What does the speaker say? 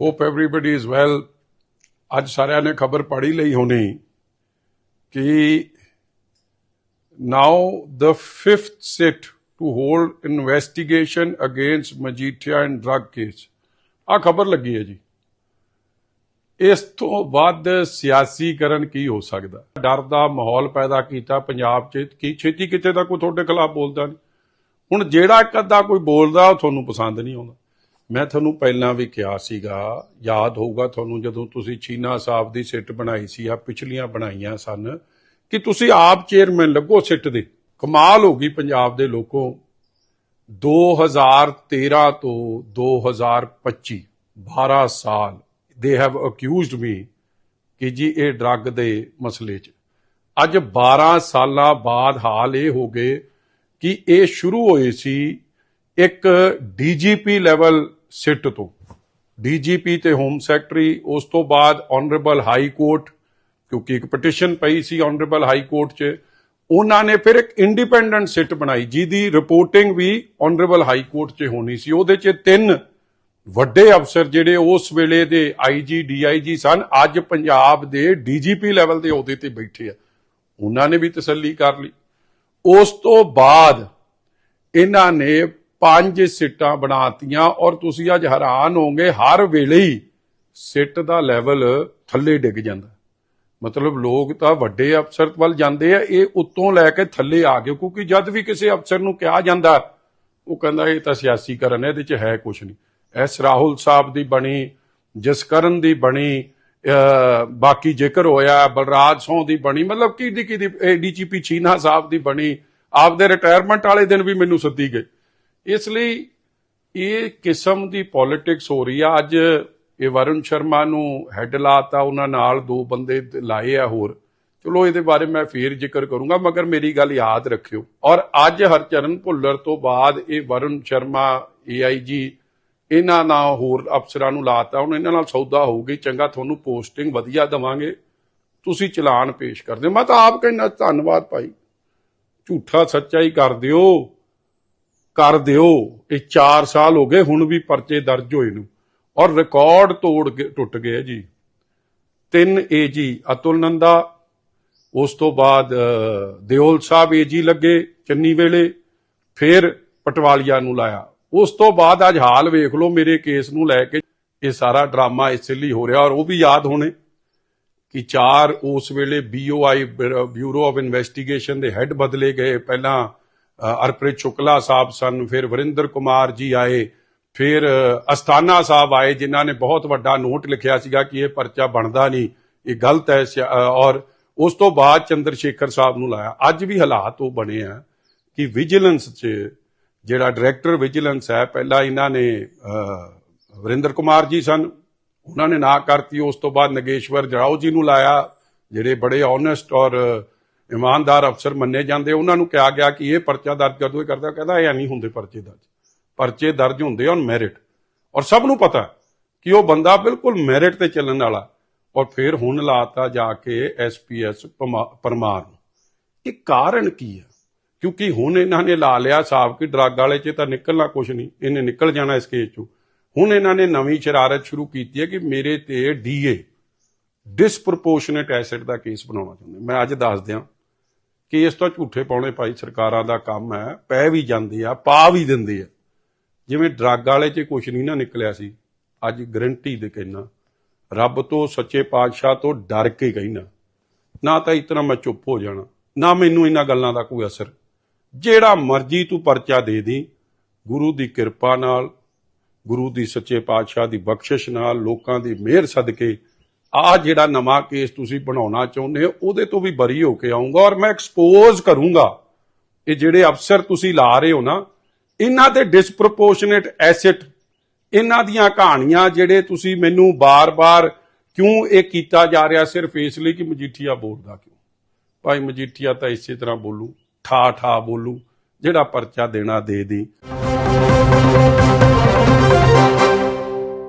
Hop everybody is well ਅੱਜ ਸਾਰਿਆਂ ਨੇ ਖਬਰ ਪੜ੍ਹੀ ਲਈ ਹੋਣੀ ਕਿ now the fifth SIT to hold investigation against Majithia and drug case ਆ ਖਬਰ ਲੱਗੀ ਹੈ ਜੀ। ਇਸ ਤੋਂ ਵੱਧ ਸਿਆਸੀਕਰਨ ਕੀ ਹੋ ਸਕਦਾ? ਡਰ ਦਾ ਮਾਹੌਲ ਪੈਦਾ ਕੀਤਾ ਪੰਜਾਬ 'ਚ। ਕੀ ਛੇਤੀ ਕਿਤੇ ਦਾ ਕੋਈ ਤੁਹਾਡੇ ਖਿਲਾਫ ਬੋਲਦਾ ਨਹੀਂ। ਹੁਣ ਜਿਹੜਾ ਇੱਕ ਅੱਧਾ ਕੋਈ ਬੋਲਦਾ, ਉਹ ਤੁਹਾਨੂੰ ਪਸੰਦ ਨਹੀਂ ਆਉਂਦਾ। ਮੈਂ ਤੁਹਾਨੂੰ ਪਹਿਲਾਂ ਵੀ ਕਿਹਾ ਸੀਗਾ, ਯਾਦ ਹੋਊਗਾ ਤੁਹਾਨੂੰ ਜਦੋਂ ਤੁਸੀਂ ਚੀਨਾ ਸਾਹਿਬ ਦੀ ਸਿੱਟ ਬਣਾਈ ਸੀ ਆ ਪਿਛਲੀਆਂ ਬਣਾਈਆਂ ਸਨ, ਕਿ ਤੁਸੀਂ ਆਪ ਚੇਅਰਮੈਨ ਲੱਗੋ ਸਿੱਟ ਦੇ। ਕਮਾਲ ਹੋ ਗਈ ਪੰਜਾਬ ਦੇ ਲੋਕੋ। 2013 ਤੋਂ 2025 12 ਸਾਲ ਦੇ ਹੈਵ ਅਕਿਊਜ਼ਡ ਮੀ ਕਿ ਜੀ ਇਹ ਡਰੱਗ ਦੇ ਮਸਲੇ 'ਚ। ਅੱਜ 12 ਸਾਲਾਂ ਬਾਅਦ ਹਾਲ ਇਹ ਹੋ ਗਏ ਕਿ ਇਹ ਸ਼ੁਰੂ ਹੋਏ ਸੀ ਇੱਕ ਡੀਜੀਪੀ ਲੈਵਲ ਸਿੱਟ ਤੋਂ। ਡੀਜੀਪੀ ਤੇ ਹੋਮ ਸੈਕਟਰੀ, ਉਸ ਤੋਂ ਬਾਅਦ ਆਨਰੇਬਲ ਹਾਈ ਕੋਰਟ ਕਿਉਂਕਿ ਇੱਕ ਪਟੀਸ਼ਨ ਪਈ ਸੀ ਆਨਰੇਬਲ ਹਾਈ ਕੋਰਟ 'ਚ, ਉਹਨਾਂ ਨੇ ਫਿਰ ਇੱਕ ਇੰਡੀਪੈਂਡੈਂਟ ਸਿੱਟ ਬਣਾਈ, ਜਿਹਦੀ ਰਿਪੋਰਟਿੰਗ ਵੀ ਆਨਰੇਬਲ ਹਾਈ ਕੋਰਟ 'ਚ ਹੋਣੀ ਸੀ। ਉਹਦੇ 'ਚ ਤਿੰਨ ਵੱਡੇ ਅਫਸਰ ਜਿਹੜੇ ਉਸ ਵੇਲੇ ਦੇ ਆਈਜੀ ਡੀਆਈਜੀ ਸਨ, ਅੱਜ ਪੰਜਾਬ ਦੇ ਡੀਜੀਪੀ ਲੈਵਲ ਦੇ ਅਹੁਦੇ ਤੇ ਬੈਠੇ ਆ। ਉਹਨਾਂ ਨੇ ਵੀ ਤਸੱਲੀ ਕਰ ਲਈ। ਉਸ ਤੋਂ ਬਾਅਦ ਇਹਨਾਂ ਨੇ ਪੰਜ ਸਿੱਟਾਂ ਬਣਾਤੀਆਂ ਔਰ ਤੁਸੀਂ ਅੱਜ ਹੈਰਾਨ ਹੋਗੇ ਹਰ ਵੇਲੇ ਹੀ ਸਿੱਟ ਦਾ ਲੈਵਲ ਥੱਲੇ ਡਿੱਗ ਜਾਂਦਾ। ਮਤਲਬ ਲੋਕ ਤਾਂ ਵੱਡੇ ਅਫਸਰ ਵੱਲ ਜਾਂਦੇ ਆ, ਇਹ ਉੱਤੋਂ ਲੈ ਕੇ ਥੱਲੇ ਆ ਗਏ, ਕਿਉਂਕਿ ਜਦ ਵੀ ਕਿਸੇ ਅਫਸਰ ਨੂੰ ਕਿਹਾ ਜਾਂਦਾ, ਉਹ ਕਹਿੰਦਾ ਇਹ ਤਾਂ ਸਿਆਸੀ ਕਰਨ ਹੈ, ਇਹਦੇ 'ਚ ਹੈ ਕੁਝ ਨਹੀਂ। ਐਸ ਰਾਹੁਲ ਸਾਹਿਬ ਦੀ ਬਣੀ, ਜਸਕਰਨ ਦੀ ਬਣੀ ਬਾਕੀ ਜ਼ਿਕਰ ਹੋਇਆ, ਬਲਰਾਜ ਸੋਹ ਦੀ ਬਣੀ, ਮਤਲਬ ਕਿਹਦੀ ਕਿਹਦੀ ਡੀਜੀਪੀ ਚੀਨਾ ਸਾਹਿਬ ਦੀ ਬਣੀ, ਆਪਦੇ ਰਿਟਾਇਰਮੈਂਟ ਵਾਲੇ ਦਿਨ ਵੀ ਮੈਨੂੰ ਸੱਦੀ ਗਏ। ਇਸ ਲਈ ਇਹ ਕਿਸਮ ਦੀ ਪੋਲਿਟਿਕਸ ਹੋ ਰਹੀ ਆ। ਅੱਜ ਇਹ ਵਰੁਣ ਸ਼ਰਮਾ ਨੂੰ ਹੈੱਡ ਲਾਤਾ, ਉਹਨਾਂ ਨਾਲ ਦੋ ਬੰਦੇ ਲਾਏ ਆ ਹੋਰ। ਚਲੋ ਇਹਦੇ ਬਾਰੇ ਮੈਂ ਫੇਰ ਜ਼ਿਕਰ ਕਰੂੰਗਾ, ਮਗਰ ਮੇਰੀ ਗੱਲ ਯਾਦ ਰੱਖਿਓ। ਔਰ ਅੱਜ ਹਰਚਰਨ ਭੁੱਲਰ ਤੋਂ ਬਾਅਦ ਇਹ ਵਰੁਣ ਸ਼ਰਮਾ ਏਆਈਜੀ ਇਹਨਾਂ ਨਾਲ ਹੋਰ ਅਫਸਰਾਂ ਨੂੰ ਲਾਤਾ। ਹੁਣ ਇਹਨਾਂ ਨਾਲ ਸੌਦਾ ਹੋਊਗੀ, ਚੰਗਾ ਤੁਹਾਨੂੰ ਪੋਸਟਿੰਗ ਵਧੀਆ ਦਵਾਂਗੇ। ਤੁਸੀਂ ਚਲਾਨ ਪੇਸ਼ ਕਰ ਦਿਓ। ਮੈਂ ਤਾਂ ਆਪ ਕਹਿੰਦਾ, ਧੰਨਵਾਦ ਭਾਈ। ਝੂਠਾ ਸੱਚਾ ਹੀ ਕਰ ਦਿਓ। ਕਰ ਦਿਓ। ਇਹ 4 ਸਾਲ ਹੋ ਗਏ, ਹੁਣ ਵੀ ਪਰਚੇ ਦਰਜ ਹੋਏ ਨੂੰ। ਔਰ ਰਿਕਾਰਡ ਤੋੜ ਕੇ ਟੁੱਟ ਗਏ ਜੀ। ਤਿੰਨ ਏਜੀ ਅਤੁਲ ਨੰਦਾ, ਉਸ ਤੋਂ ਬਾਅਦ ਦਿਓਲ ਸਾਹਿਬ ਏਜੀ ਲੱਗੇ ਚੰਨੀ ਵੇਲੇ, ਫਿਰ ਪਟਵਾਲੀਆ ਨੂੰ ਲਾਇਆ। ਉਸ ਤੋਂ ਬਾਅਦ ਅੱਜ ਹਾਲ ਵੇਖ ਲਓ, ਮੇਰੇ ਕੇਸ ਨੂੰ ਲੈ ਕੇ ਇਹ ਸਾਰਾ ਡਰਾਮਾ ਇਸ ਲਈ ਹੋ ਰਿਹਾ। ਔਰ ਉਹ ਵੀ ਯਾਦ ਹੋਣੇ ਕਿ ਚਾਰ ਉਸ ਵੇਲੇ ਬੀਓਆਈ ਬਿਊਰੋ ਆਫ ਇਨਵੈਸਟੀਗੇਸ਼ਨ ਦੇ ਹੈੱਡ ਬਦਲੇ ਗਏ। ਪਹਿਲਾਂ ਅਰਪ੍ਰੀਤ ਸ਼ੁਕਲਾ ਸਾਹਿਬ ਸਨ, ਫਿਰ ਵਰਿੰਦਰ ਕੁਮਾਰ ਜੀ ਆਏ, ਫਿਰ ਅਸਥਾਨਾ ਸਾਹਿਬ ਆਏ, ਜਿਨ੍ਹਾਂ ਨੇ ਬਹੁਤ ਵੱਡਾ ਨੋਟ ਲਿਖਿਆ ਸੀਗਾ ਕਿ ਇਹ ਪਰਚਾ ਬਣਦਾ ਨਹੀਂ, ਇਹ ਗਲਤ ਹੈ ਔਰ ਉਸ ਤੋਂ ਬਾਅਦ ਚੰਦਰ ਸ਼ੇਖਰ ਸਾਹਿਬ ਨੂੰ ਲਾਇਆ। ਅੱਜ ਵੀ ਹਾਲਾਤ ਉਹ ਬਣੇ ਆ ਕਿ ਵਿਜੀਲੈਂਸ 'ਚ ਜਿਹੜਾ ਡਾਇਰੈਕਟਰ ਵਿਜੀਲੈਂਸ ਹੈ, ਪਹਿਲਾਂ ਇਹਨਾਂ ਨੇ ਵਰਿੰਦਰ ਕੁਮਾਰ ਜੀ ਸਨ, ਉਹਨਾਂ ਨੇ ਨਾ ਕਰਤੀ, ਉਸ ਤੋਂ ਬਾਅਦ ਨਗੇਸ਼ਵਰ ਜਰਾਓ ਜੀ ਨੂੰ ਲਾਇਆ, ਜਿਹੜੇ ਬੜੇ ਓਨੈਸਟ ਔਰ ਇਮਾਨਦਾਰ ਅਫਸਰ ਮੰਨੇ ਜਾਂਦੇ, ਉਹਨਾਂ ਨੂੰ ਕਿਹਾ ਗਿਆ ਕਿ ਇਹ ਪਰਚਾ ਦਰਜ ਕਰ ਦੋ, ਇਹ ਕਰਦਾ, ਕਹਿੰਦਾ ਇਹ ਨਹੀਂ ਹੁੰਦੇ ਪਰਚੇ ਦਰਜ। ਪਰਚੇ ਦਰਜ ਹੁੰਦੇ ਔਨ ਮੈਰਿਟ ਔਰ ਸਭ ਨੂੰ ਪਤਾ ਕਿ ਉਹ ਬੰਦਾ ਬਿਲਕੁਲ ਮੈਰਿਟ ਤੇ ਚੱਲਣ ਵਾਲਾ ਔਰ ਫਿਰ ਹੁਣ ਲਾਤਾ ਜਾ ਕੇ ਐਸਪੀਐਸ ਪਰਮਾਰ ਨੂੰ। ਇਹ ਕਾਰਨ ਕੀ ਹੈ? ਕਿਉਂਕਿ ਹੁਣ ਇਹਨਾਂ ਨੇ ਲਾ ਲਿਆ ਸਾਬ ਕਿ ਡਰੱਗ ਵਾਲੇ 'ਚ ਤਾਂ ਨਿਕਲਣਾ ਕੁਝ ਨਹੀਂ, ਇਹਨੇ ਨਿਕਲ ਜਾਣਾ ਇਸ ਕੇਸ 'ਚੋਂ। ਹੁਣ ਇਹਨਾਂ ਨੇ ਨਵੀਂ ਸ਼ਰਾਰਤ ਸ਼ੁਰੂ ਕੀਤੀ ਹੈ ਕਿ ਮੇਰੇ ਤੇ ਡੀਏ ਡਿਸਪ੍ਰੋਪੋਰਸ਼ਨੇਟ ਐਸਿਡ ਦਾ ਕੇਸ ਬਣਾਉਣਾ ਚਾਹੁੰਦੇ। ਮੈਂ ਅੱਜ ਦੱਸ ਦਿਆਂ ਕੇਸ ਤਾਂ ਝੂਠੇ ਪਾਉਣੇ ਭਾਈ ਸਰਕਾਰਾਂ ਦਾ ਕੰਮ ਹੈ, ਪੈ ਵੀ ਜਾਂਦੇ ਆ, ਪਾ ਵੀ ਦਿੰਦੇ ਆ। ਜਿਵੇਂ ਡਰੱਗ ਵਾਲੇ 'ਚ ਕੁਝ ਨਹੀਂ ਨਾ ਨਿਕਲਿਆ ਸੀ, ਅੱਜ ਗਰੰਟੀ ਦੇ ਕਹਿਣਾ ਰੱਬ ਤੋਂ, ਸੱਚੇ ਪਾਤਸ਼ਾਹ ਤੋਂ ਡਰ ਕੇ ਕਹਿਣਾ ਨਾ। ਤਾਂ ਇਤਨਾ ਮੈਂ ਚੁੱਪ ਹੋ ਜਾਣਾ, ਨਾ ਮੈਨੂੰ ਇਹਨਾਂ ਗੱਲਾਂ ਦਾ ਕੋਈ ਅਸਰ। ਜਿਹੜਾ ਮਰਜ਼ੀ ਤੂੰ ਪਰਚਾ ਦੇ ਦੀ ਗੁਰੂ ਦੀ ਕਿਰਪਾ ਨਾਲ, ਗੁਰੂ ਦੀ ਸੱਚੇ ਪਾਤਸ਼ਾਹ ਦੀ ਬਖਸ਼ਿਸ਼ ਨਾਲ, ਲੋਕਾਂ ਦੀ ਮਿਹਰ ਸਦਕੇ ਆ ਜਿਹੜਾ ਨਵਾਂ ਕੇਸ ਤੁਸੀਂ ਬਣਾਉਣਾ ਚਾਹੁੰਦੇ ਹੋ, ਉਹਦੇ ਤੋਂ ਵੀ ਬਰੀ ਹੋ ਕੇ ਆਉਂਗਾ ਔਰ ਮੈਂ ਐਕਸਪੋਜ਼ ਕਰੂੰਗਾ। ਇਹ ਜਿਹੜੇ ਅਫਸਰ ਤੁਸੀਂ ਲਾ ਰਹੇ ਹੋ ਨਾ, ਇਹਨਾਂ ਦੇ ਡਿਸਪ੍ਰੋਪੋਰਸ਼ਨੇਟ ਐਸੈਟ ਇਹਨਾਂ ਦੀਆਂ ਕਹਾਣੀਆਂ ਜਿਹੜੇ ਤੁਸੀਂ ਮੈਨੂੰ ਬਾਰ-ਬਾਰ ਕਿਉਂ ਇਹ ਕੀਤਾ ਜਾ ਰਿਹਾ, ਸਿਰਫ ਇਸ ਲਈ ਕਿ ਮਜੀਠੀਆ ਬੋਲਦਾ ਕਿਉਂ? ਭਾਈ ਮਜੀਠੀਆ ਤਾਂ ਇਸੇ ਤਰ੍ਹਾਂ ਬੋਲੂ ਠਾ ਠਾ ਬੋਲੂ, ਜਿਹੜਾ ਪਰਚਾ ਦੇਣਾ ਦੇ ਦੇ।